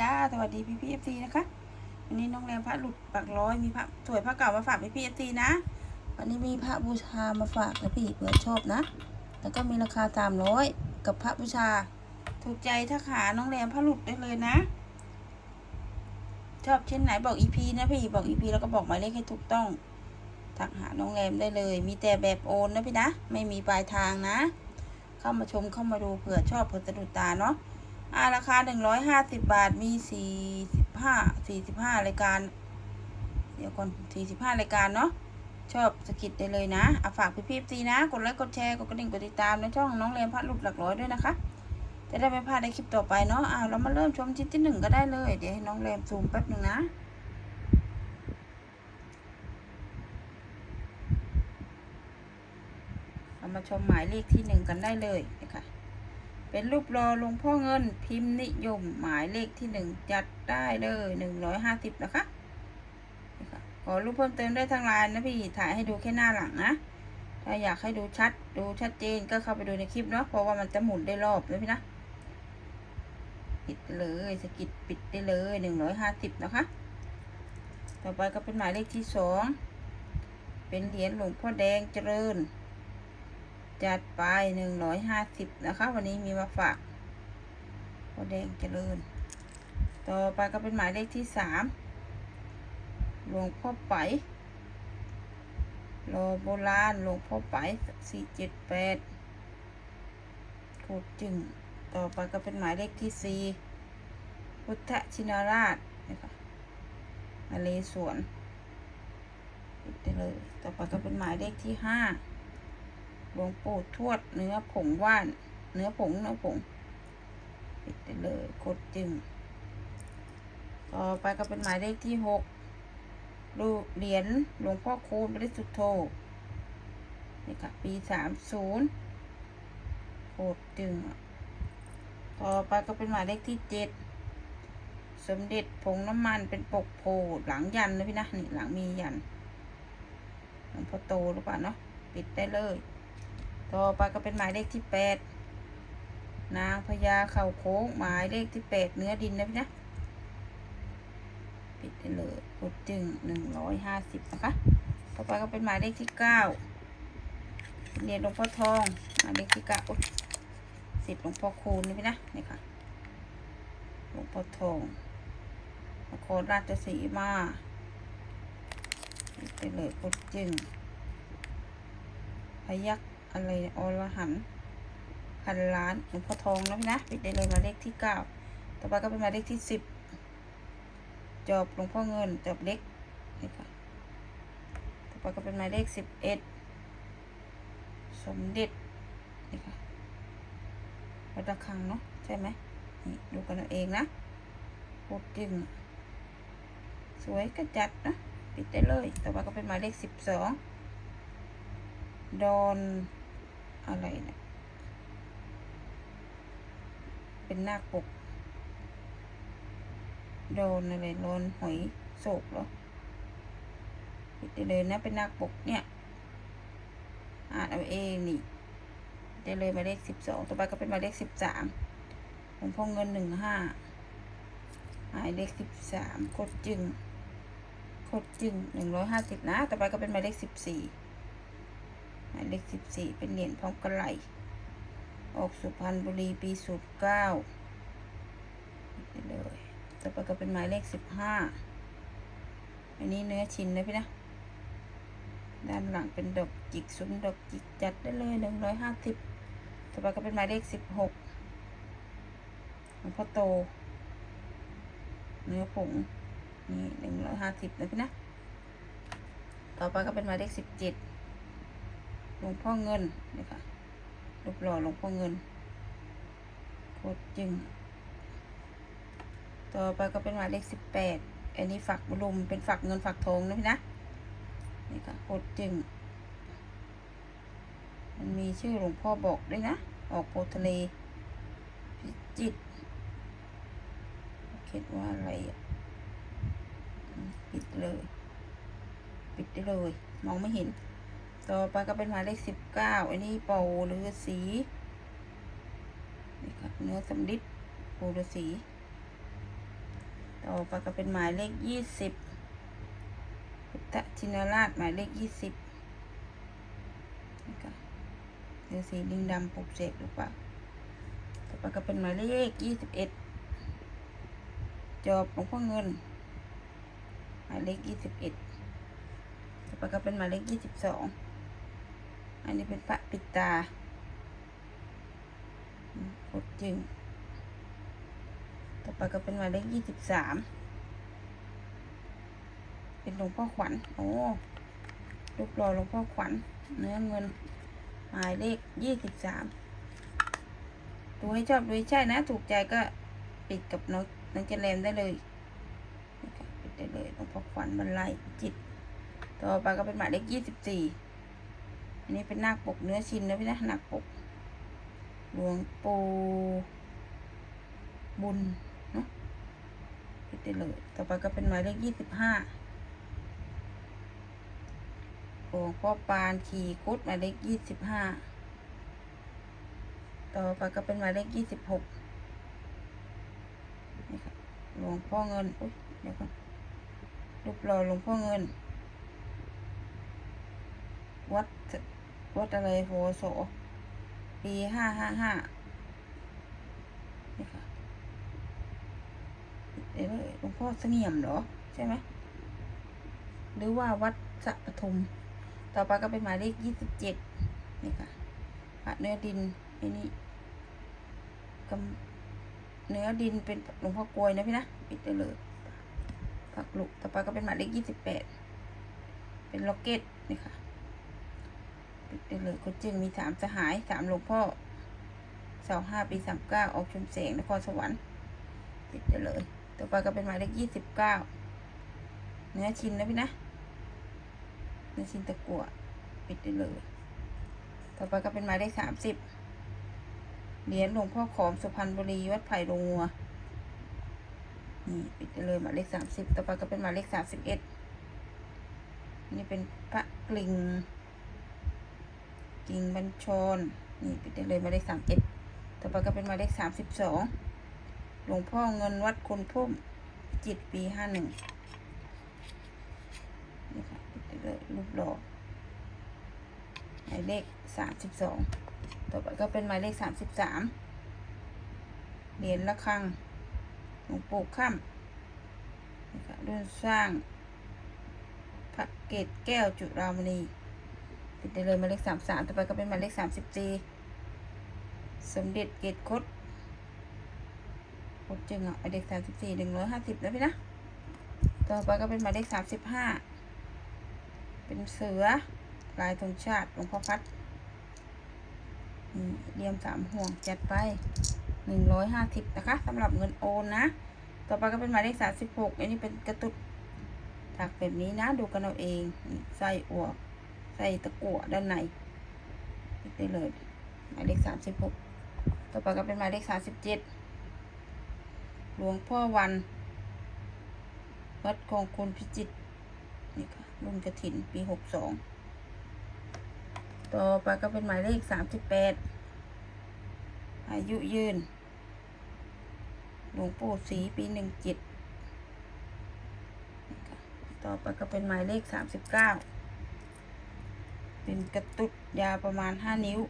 จ้าสวัสดีพี่พี่เอฟซีนะคะ วันนี้น้องแรมพระหลุดปากร้อยมีพระสวยพระเก่ามาฝากพี่พี่เอฟซีนะ วันนี้มีพระบูชามาฝากนะพี่เผื่อชอบนะ แล้วก็มีราคาสามร้อยกับพระบูชา ถูกใจถ้าขาน้องแรมพระหลุดได้เลยนะ ชอบเช่นไหนบอกอีพีนะพี่บอกอีพีแล้วก็บอกหมายเลขให้ถูกต้องทักหาน้องแรมได้เลย มีแต่แบบโอนนะพี่นะ ไม่มีปลายทางนะ เข้ามาชมเข้ามาดูเผื่อชอบเผื่อสะดุดตาเนาะ อ่าราคาหนึ่งร้อยห้าสิบบาทมีสี่สิบห้าสี่สิบห้ารายการ เดี๋ยวก่อนสี่สิบห้ารายการเนาะชอบสกิดได้เลยนะอาฝากพี่พีซีนะ กดไลค์กดแชร์กดกระดิ่งกดติดตามในช่องน้องเรียนพัดหลุดหลักร้อยด้วยนะคะ จะได้ไม่พลาดในคลิปต่อไปเนาะอ่าเรามาเริ่มชมชิ้นที่หนึ่งก็ได้เลย เดี๋ยวให้น้องเรมซูมแป๊บหนึ่งนะเรามาชมหมายเลขที่หนึ่งกันได้เลยนะคะ เป็นรูปรอหลวงพ่อเงินพิมพ์นิยมหมายเลขที่หนึ่งจัดได้เลยหนึ่งร้อยห้าสิบนะคะขอรูปเพิ่มเติมได้ทางไลน์นะพี่ถ่ายให้ดูแค่หน้าหลังนะถ้าอยากให้ดูชัดดูชัดเจนก็เข้าไปดูในคลิปเนาะเพราะว่ามันจะหมุนได้รอบเลยพี่นะปิดเลยสกิดปิดได้เลยหนึ่งร้อยห้าสิบนะคะ ต่อไปก็เป็นหมายเลขที่สองเป็นเหรียญหลวงพ่อแดงเจริญ จัดไปหนึ่งร้อยห้าสิบนะคะ วันนี้มีมาฝากพ่อแดงเจริญ ต่อไปก็เป็นหมายเลขที่สามหลวงพ่อไปรอโบราณหลวงพ่อไปสี่เจ็ดแปดโคตรจึง ต่อไปก็เป็นหมายเลขที่สี่พุทธชินราชนะคะนเรศวรปิดได้เลย ต่อไปก็เป็นหมายเลขที่ห้า หลวงปู่ทวดเนื้อผงว่าน เนื้อผงเนื้อผงปิดไปเลยกดจึง ต่อไปก็เป็นหมายเลขที่หกรูเหรียญหลวงพ่อคูณบริสุทธโธนี่ค่ะปีสามศูนย์กดจึง ต่อไปก็เป็นหมายเลขที่เจ็ดสมเด็จผงน้ำมันเป็นปกโพหลังยันนะพี่นะนี่หลังมียันหลวงพ่อโตหรือเปล่าเนาะปิดได้เลย ต่อไปก็เป็นหมายเลขที่แปดนางพญาเข่าโค้งหมายเลขที่แปดเนื้อดินนะพี่นะปิดได้เลยกดจึงหนึ่งร้อยห้าสิบนะคะ ต่อไปก็เป็นหมายเลขที่เก้าเหรียญหลวงพ่อทองหมายเลขที่เก้าสิบหลวงพ่อคูณนะพี่นะนี่ค่ะหลวงพ่อทองนครราชสีมาปิดไปเลยกดจึงพยัก อะไรอรหันพันล้านหลวงพ่อทองแล้วนะปิดได้เลยมาเลขที่เก้าต่อไปก็เป็นหมายเลขที่สิบจอบหลวงพ่อเงินจอบเล็กนี่ค่ะต่อไปก็เป็นหมายเลขสิบเอ็ดสมเด็จนี่ค่ะวัดระฆังเนาะใช่ไหมนี่ดูกันเอาเองนะโคตรจึงสวยกระจัดนะปิดได้เลย ต่อไปก็เป็นหมายเลขสิบสองดอน อะไรเนะี่ยเป็นหน้าปก โดนอะไรโดนหอยโศกเหรอปิดได้เลยนะเป็นหน้าปกเนี่ย อ่านเอาเองนี่ได้เลยหมายเลขสิบสองต่อไปก็เป็นหมายเลขสิบสามหลวงพ่อเงินหนึ่งห้าหมายเลขสิบสามโคตรจึงโคตรจึงหนึ่งร้อยห้าสิบนะ ต่อไปก็เป็นหมายเลขสิบสี่ หมายเลขสิบสี่เป็นเหรียญพร้อมกระไหลออกสุพรรณบุรีปีสูตรเก้าเลยต่อไปก็เป็นหมายเลขสิบห้าอันนี้เนื้อชิ้นนะพี่นะ ด้านหลังเป็นดอกจิกซุ้มดอกจิกจัดได้เลยหนึ่งร้อยห้าสิบต่อไปก็เป็นหมายเลขสิบหกหลวงพ่อโต เนื้อผงนี่หนึ่งร้อยห้าสิบนะพี่นะ ต่อไปก็เป็นหมายเลขสิบเจ็ด หลวงพ่อเงินนี่ค่ะรูปหล่อหลวงพ่อเงินโคตรจึงต่อไปก็เป็นหมายเลขสิบแปดอันนี้ฝักบรุมเป็นฝักเงินฝักทองนะพี่นะนี่ค่ะโคตรจึงมันมีชื่อหลวงพ่อบอกด้วยนะ ออกโพทะเลพิจิตคิดว่าอะไรอะปิดเลย ปิดได้เลย มองไม่เห็น ต่อไปก็เป็นหมายเลขสิบเก้าอันนี้ป่าหรือสีนี่ครับเนื้อสำลิดปูฤาษีต่อไปก็เป็นหมายเลขยี่สิบพุทธชินราชหมายเลขยี่สิบนะคะเรือสีลิงดำปลุกเสกหรือเปล่าต่อไปก็เป็นหมายเลขยี่สิบเอ็ดจอบหลวงพ่อเงิน หมายเลขยี่สิบเอ็ดต่อไปก็เป็นหมายเลขยี่สิบสอง อันนี้เป็นพระปิตาอืมกดจึง ต่อไปก็เป็นหมายเลขยี่สิบสาม เป็นหลวงพ่อขวัญ โอ้รูปหล่อหลวงพ่อขวัญ เนื้อเงิน หมายเลขยี่สิบสาม ดูให้ชอบดูให้ใช่นะ ถูกใจก็ปิดกับน้องน้องเจริญได้เลยปิดได้เลยหลวงพ่อขวัญบรรลัยจิต ต่อไปก็เป็นหมายเลขยี่สิบสี่ อันนี้เป็นนาคปกเนื้อชิ้นนะพี่นะนาคปก หลวงปู่บุญเนาะปิดได้เลยต่อไปก็เป็นหมายเลขยี่สิบห้าหลวงพ่อปานขี่คุดหมายเลขยี่สิบห้าต่อไปก็เป็นหมายเลขยี่สิบหกนี่ค่ะหลวงพ่อเงินอุ้ยเดี๋ยวก่อนรูปหล่อหลวงพ่อเงินวัด วัดอะไรโหโส ปีห้าห้าห้านี่ค่ะเดี๋ยวหลวงพ่อเสงี่ยมเหรอ ใช่ไหม หรือว่าวัดสะปทุม ต่อไปก็เป็นหมายเลขยี่สิบเจ็ดนี่ค่ะพระเนื้อดินไอ้นี่กำเนื้อดินเป็นหลวงพ่อกลวยนะพี่นะปิดได้เลยผักลุกต่อไปก็เป็นหมายเลขยี่สิบแปดเป็นล็อกเก็ตนี่ค่ะ ปิดได้เลยก็จึงมีสามสหายสามหลวงพ่อเสาห้าปีสามเก้าออกชุมแสงนครสวรรค์ปิดได้เลย ต่อไปก็เป็นหมายเลขยี่สิบเก้าเนื้อชิ้นนะพี่นะเนื้อชิ้นตะกั่วปิดได้เลย ต่อไปก็เป็นหมายเลขสามสิบเหรียญหลวงพ่อขอมสุพรรณบุรีวัดไผ่ลงงัวนี่ปิดได้เลยหมายเลขสามสิบต่อไปก็เป็นหมายเลขสามสิบเอ็ดนี่เป็นพระกลิ่ง กิ่งบัญชรนี่ปิดได้เลยหมายเลขสามเอ็ดต่อไปก็เป็นหมายเลขสามสิบสองหลวงพ่อเงินวัดคนพุ่มจิตปีห้าหนึ่งนี่ค่ะปิดได้เลยรูปหล่อหมายเลขสามสิบสองต่อไปก็เป็นหมายเลขสามสิบสามเหรียญละฆังหลวงปู่ข้ามนี่ค่ะรุ่นสร้างพระเกตแก้วจุฬามณี ปิดได้เลยหมายเลขสามสามต่อไปก็เป็นหมายเลขสามสิบสี่สมเด็จเกตคดคดจึงอะหมายเลขสามสิบสี่หนึ่งร้อยห้าสิบนะพี่นะ ต่อไปก็เป็นหมายเลขสามสิบห้าเป็นเสือลายธงชาติหลวงพ่อพัดเรียมสามห่วงจัดไปหนึ่งร้อยห้าสิบนะคะสำหรับเงินโอนนะ ต่อไปก็เป็นหมายเลขสามสิบหกอันนี้เป็นกระตุกถักแบบนี้นะดูกันเอาเองนี่อั่ว ใส่ตะกั่วด้านในปิดได้เลยหมายเลขสามสิบหกต่อไปก็เป็นหมายเลขสามสิบเจ็ดหลวงพ่อวันวัดคงคุณพิจิตรนี่ค่ะรุ่นกระถินปีหกสองต่อไปก็เป็นหมายเลขสามสิบแปดอายุยืน หลวงปู่ศรีปีหนึ่งจิต ต่อไปก็เป็นหมายเลขสามสิบเก้า เป็นกระตุกยาวประมาณห้านิ้ว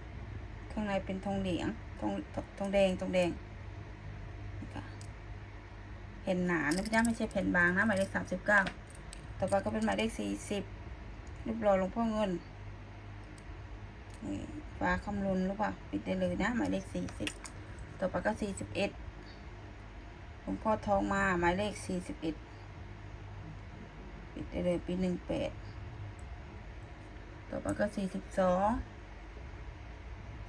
ข้างในเป็นทองเหลืองทองทองแดงทองแดงแผ่นหนานะพี่นะไม่ใช่แผ่นบางนะหมายเลขสามสิบเก้าต่อไปก็เป็นหมายเลขสี่สิบรูปหล่อหลวงพ่อเงินนี่ฟ้าคำลุนหรือเปล่าปิดได้เลยนะหมายเลขสี่สิบต่อไปก็สี่สิบเอ็ดหลวงพ่อทองมาหมายเลขสี่สิบเอ็ดปิดได้เลยปีหนึ่งแปด ต่อไปก็สี่สิบสอง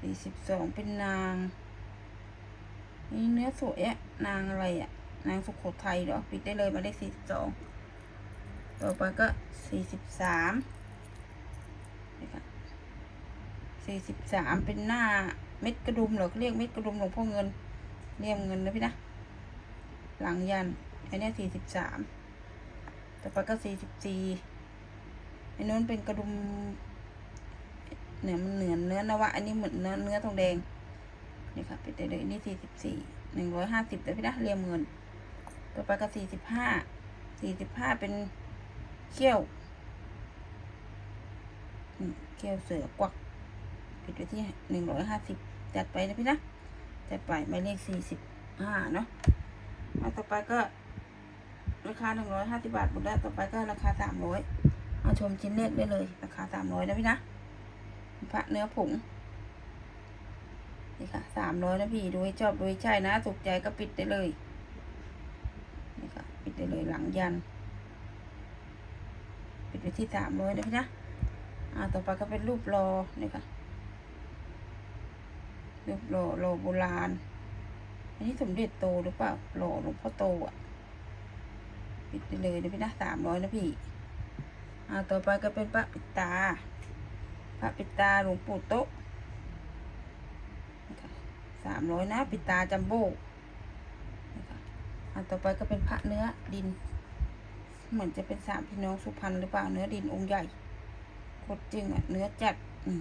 สี่สิบสองเป็นนางนี่เนื้อสวยอะนางอะไรอะนางสุโขทัยเหรอปิดได้เลยมาเลขสี่สิบสองต่อไปก็สี่สิบสามสี่สิบสามเป็นหน้าเม็ดกระดุมเหรอเขาเรียกเม็ดกระดุมหลวงพ่อเงินเรียมเงินนะพี่นะ หลังยันอันนี้สี่สิบสามต่อไปก็สี่สิบสี่อันนู้นเป็นกระดุม เนี่ยมันเหนือเนื้อนวะ อันนี้เหมือนเนื้อเนื้อทองแดงนี่ค่ะปิดได้เลยนี่สี่สิบสี่หนึ่งร้อยห้าสิบแต่พี่นะเรียมเงิน ต่อไปก็สี่สิบห้าสี่สิบห้าเป็นเขี้ยวเขี้ยวเสือกวักปิดไว้ที่หนึ่งร้อยห้าสิบจัดไปนะพี่นะจัดไปหมายเลขสี่สิบห้าเนาะเอาต่อไปก็ราคาหนึ่งร้อยห้าสิบาทหมดแล้วต่อไปก็ราคาสามร้อยเอาชมชิ้นเลขได้เลย ราคาสามร้อยนะพี่นะ พระเนื้อผงนี่ค่ะสามร้อยนะพี่ดูให้ชอบดูให้ใช่นะถูกใจก็ปิดได้เลยนี่ค่ะปิดได้เลยหลังยัน ปิดไปที่สามร้อยนะพี่นะอ่าต่อไปก็เป็นรูปรอนี่ค่ะรูปรอรอโบราณอันนี้สมเด็จโตหรือเปล่าหล่อหลวงพ่อโตอะ ปิดได้เลยนะพี่นะสามร้อยนะพี่อ่าต่อไปก็เป็นพระปิดตา พระปิตาหลวงปู่โต๊ะสามร้อยนะปิตาจัมโบ้นะคะอันต่อไปก็เป็นพระเนื้อดิน เหมือนจะเป็นสามพี่น้องสุพรรณหรือเปล่าเนื้อดินองค์ใหญ่โคตรจริงอะเนื้อจัดอื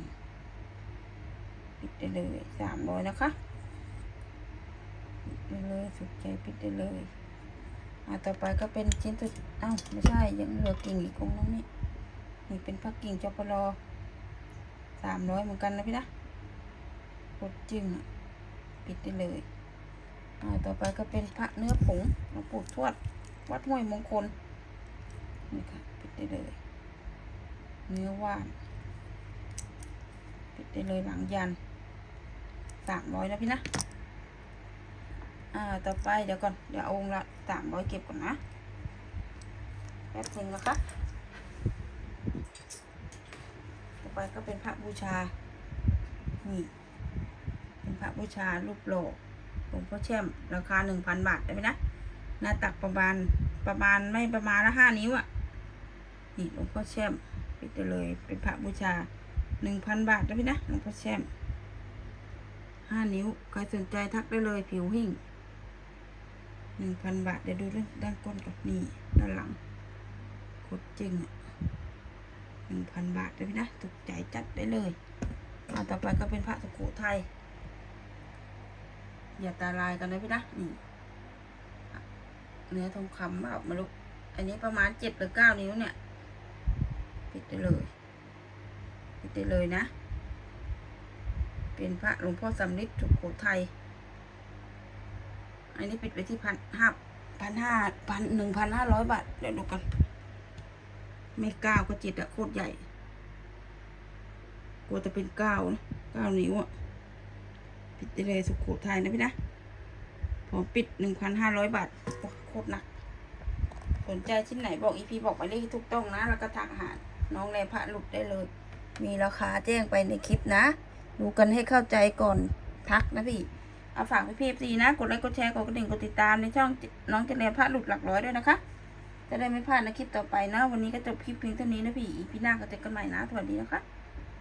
ปิดได้เลยสามร้อยนะคะปิดได้เลยสุดใจปิดได้เลยอ่าต่อไปก็เป็นชิ้นสุดเอ้าไม่ใช่ยังเหลือกิ่งอีกองนึงนี่นี่เป็นพระกิ่งจปรสามร้อยเหมือนกันนะพี่นะโคตรจริงปิดได้เลยอ่าต่อไปก็เป็นพระเนื้อผงหลวงปู่ทวด วัดห้วยมงคล นี่ค่ะ ปิดได้เลย เนื้อว่าน ปิดได้เลยหลังยันสามร้อยนะพี่นะ อ่า ต่อไปเดี๋ยวก่อน เดี๋ยวเอาองค์ละสามร้อยเก็บก่อนนะ แป๊บนึงนะคะ ต่อ ไปก็เป็นพระบูชา นี่ เป็นพระบูชารูปโลหลวงพ่อแช่มราคาหนึ่งพันบาทได้ไหมนะ หน้าตักประมาณประมาณไม่ประมาณละห้านิ้วอะ่ะ นี่หลวงพ่อแช่มปิดได้เลย เป็นพระบูชาหนึ่งพันบาทได้ไหมนะหลวงพ่อแช่มห้านิ้ว ใครสนใจทักได้เลยผิวหิ่งหนึ่งพันบาท เดี๋ยวดูเรื่องด้านก้นกับนี่ด้านหลังโคตรจริงอะ หนึ่งพันบาทได้ไหมนะถูกใจจัดได้เลยอ่าต่อไปก็เป็นพระสุโขทัยอย่าตาลายกันนะพี่นะนี่เนื้อทองคำแบบมาลุกอันนี้ประมาณเจ็ดหรือเก้านิ้วเนี่ยปิดได้เลยปิดได้เลยนะ เป็นพระหลวงพ่อสำริดสุโขทัยอันนี้ปิดไปที่พันห้าพันห้าพันหนึ่งพันห้าร้อยบาทเดี๋ยวดูกัน ไม่เก้าก็เจ็ดอะโคตรใหญ่ กลัวจะเป็นเก้านะเก้านิ้วอะปิดได้เลยสุโขทัยนะพี่นะ ผมปิดหนึ่งพันห้าร้อยบาทโคตรหนัก สนใจชิ้นไหนบอกอีพีบอกหมายเลขที่ถูกต้องนะ แล้วก็ทักหาน้องแรพระหลุดได้เลย มีราคาแจ้งไปในคลิปนะ ดูกันให้เข้าใจก่อนทักนะพี่เอาฝากพี่พีซีนะ กดไลค์กดแชร์กดกระดิ่งกดติดตามในช่องน้องเจเนพระหลุดหลักร้อยด้วยนะคะ จะได้ไม่พลาดนะคลิปต่อไปนะ วันนี้ก็จบคลิปเพียงเท่านี้นะพี่ อีพีหน้าก็เจอกันใหม่นะ สวัสดีนะคะ